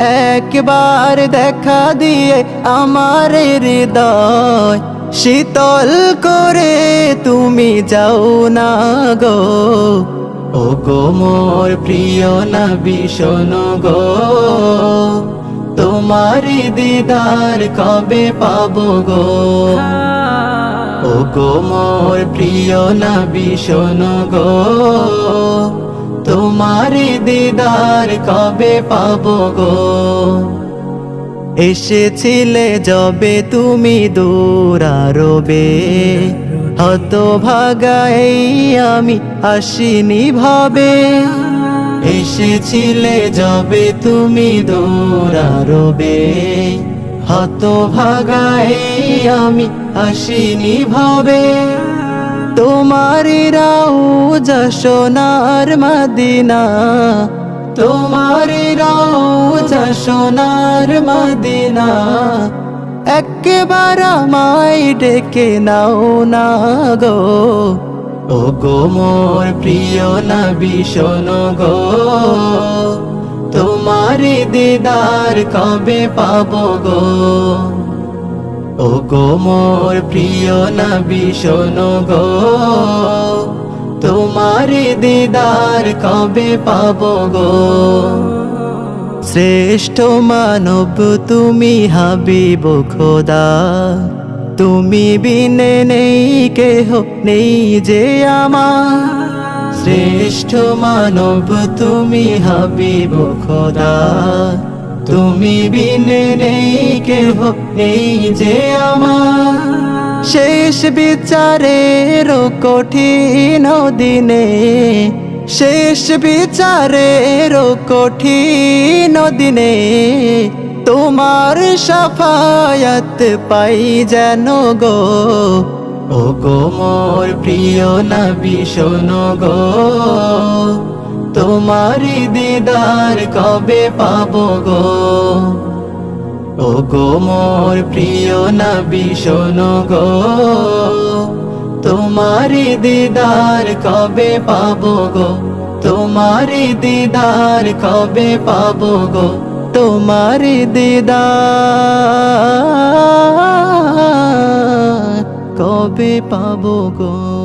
একবার দেখা দিয়ে আমার হৃদয় শীতল করে তুমি যাও না গো। ও গো মোর প্রিয় নবী, শোনো গো তোমার দিদার কবে পাবো গো? ও গো মোর প্রিয় না শোনো গো তোমার দিদার কবে পাবো গো? এসেছিলে যবে তুমি দূর আরবে। হত ভাগাই আমি আসিনি ভাবে। এসেছিলে যবে তুমি দূর আরবে। হত ভাগাই আমি আসিনি ভাবে। তোমার রাউ যশোনার মদিনা। তোমার রাউ যশোনার মদিনা। একবার আমায় ডেকে নাও না গো। ও গো মোর প্রিয় নবী, শোনো গো। তোমার দিদার কবে পাবো গো? গো মোর প্রিয় নবী, শোনো গো। তোমার দিদার কবে পাবো গো? শ্রেষ্ঠ মানব তুমি হাবিব খোদা। তুমি বিনে নেই, কেহ নেই যে আমার। শ্রেষ্ঠ মানব তুমি হাবিব খোদা। তুমি বিনে নেই কেহ, নেই যে আমার। শেষ বিচারের কঠিন দিনে, শেষ বিচারের কঠিন দিনে, তোমার সাফায়াত পাই যেন গো। ও গো মোর প্রিয় নবী, শোনো গো। তোমার দিদার কবে পাবো গো? ও গো মোর প্রিয় নবী, শোনো গো। তোমার দিদার কবে পাবো গো? তোমার দিদার কবে পাবো গো? তোমার দিদার কবে পাবো গো?